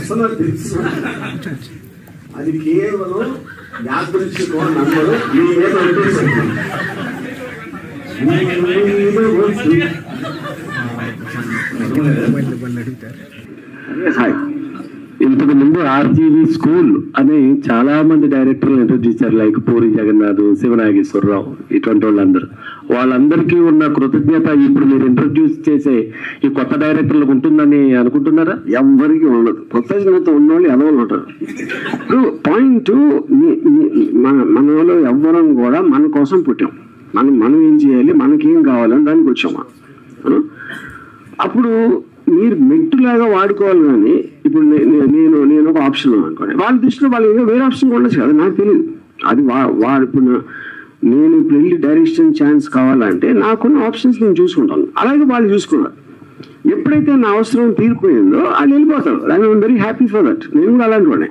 Personal తెలుసు అది కేవలం యాదృచ్ఛికం నంబరు మీ మీద ఒట్టేసింది. హాయ్ ఇంతకు ముందు ఆర్జీవి స్కూల్ అని చాలా మంది డైరెక్టర్లు ఇంట్రడ్యూస్ చేశారు లైక్ పూరి జగన్నాథ్ శివనాగేశ్వరరావు ఇటువంటి వాళ్ళందరూ. వాళ్ళందరికీ ఉన్న కృతజ్ఞత ఇప్పుడు మీరు ఇంట్రడ్యూస్ చేసే ఈ కొత్త డైరెక్టర్లకు ఉంటుందని అనుకుంటున్నారా? ఎవరికి ఉండదు. కృతజ్ఞత ఉన్నోళ్ళు ఎదవలు ఉంటారు. పాయింట్ మన మన వాళ్ళు ఎవ్వరం కూడా మన కోసం పుట్టాం. మనం మనం ఏం చేయాలి? మనకేం కావాలని దానికి వచ్చామా అప్పుడు మీరు మెట్టులాగా వాడుకోవాలి కానీ ఇప్పుడు నేను నేను ఒక ఆప్షన్ అనుకోండి. వాళ్ళ దృష్టిలో వాళ్ళు ఏదో వేరే ఆప్షన్ ఉండొచ్చు కదా నాకు తెలియదు అది వా వాడు ఇప్పుడు నేను ఇప్పుడు వెళ్ళి డైరెక్షన్ ఛాన్స్ కావాలంటే నాకున్న ఆప్షన్స్ నేను చూసుకుంటాను. అలాగే వాళ్ళు చూసుకున్నారు. ఎప్పుడైతే నా అవసరం తీరిపోయిందో వాళ్ళు వెళ్ళిపోతారు. I'm very happy for that నేను కూడా అలాంటి వాడిని.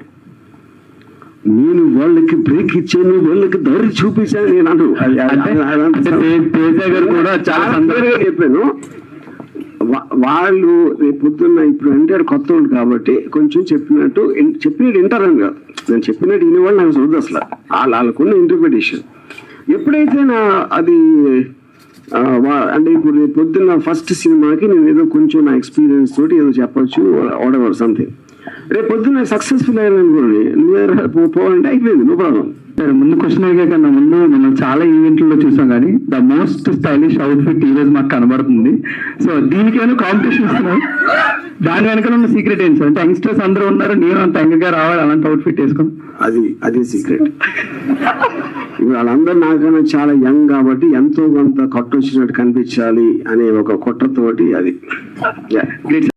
నేను వాళ్ళకి బ్రేక్ ఇచ్చాను వాళ్ళకి దారి చూపించాను నేను అంటే- గారు కూడా చాలా సందర్భంగా చెప్పాను. వాళ్ళు రేపు పొద్దున్న ఇప్పుడు అంటే కొత్త వాళ్ళు కాబట్టి కొంచెం చెప్పినట్టు చెప్పినట్టు వింటారని కాదు. నేను చెప్పినట్టు వినేవాళ్ళు నాకు చూడదు అసలు వాళ్ళు వాళ్ళకున్న ఇంటర్ప్రిటేషన్ ఎప్పుడైతే నా అది వా- అంటే ఇప్పుడు రేపు పొద్దున్న ఫస్ట్ సినిమాకి నేను ఏదో కొంచెం నా ఎక్స్పీరియన్స్ తోటి ఏదో చెప్పచ్చు వాడెవర్ సంథింగ్ రేపు పొద్దున్న సక్సెస్ఫుల్ అయ్యాను అనుకోండి నువ్వు పోవాలంటే పో- అయిపోయింది నో ప్రాబ్లం సరే ముందు క్వశ్చన్ అడిగే కన్నా ముందు మనం చాలా ఈవెంట్లలో చూసాం కానీ ద మోస్ట్ స్టైలిష్ అవుట్ఫిట్ ఈ రోజు మాకు కనబడుతుంది. సో దీనికి ఏమైనా కాంపిటీషన్ ఇస్తున్నాం దాని వెనకాల ఉన్న సీక్రెట్ ఏంటి సార్ అంటే యంగ్స్టర్స్ అందరూ ఉన్నారు నేను అంత యంగ్గా రావాలి అలాంటి అవుట్ఫిట్ వేసుకుని. అది అదే సీక్రెట్ వాళ్ళందరూ నాకన్నా చాలా యంగ్ కాబట్టి ఎంతో కొంత కొట్టొచ్చినట్టు కనిపించాలి అనే ఒక కుట్రతోటి అది. గ్రేట్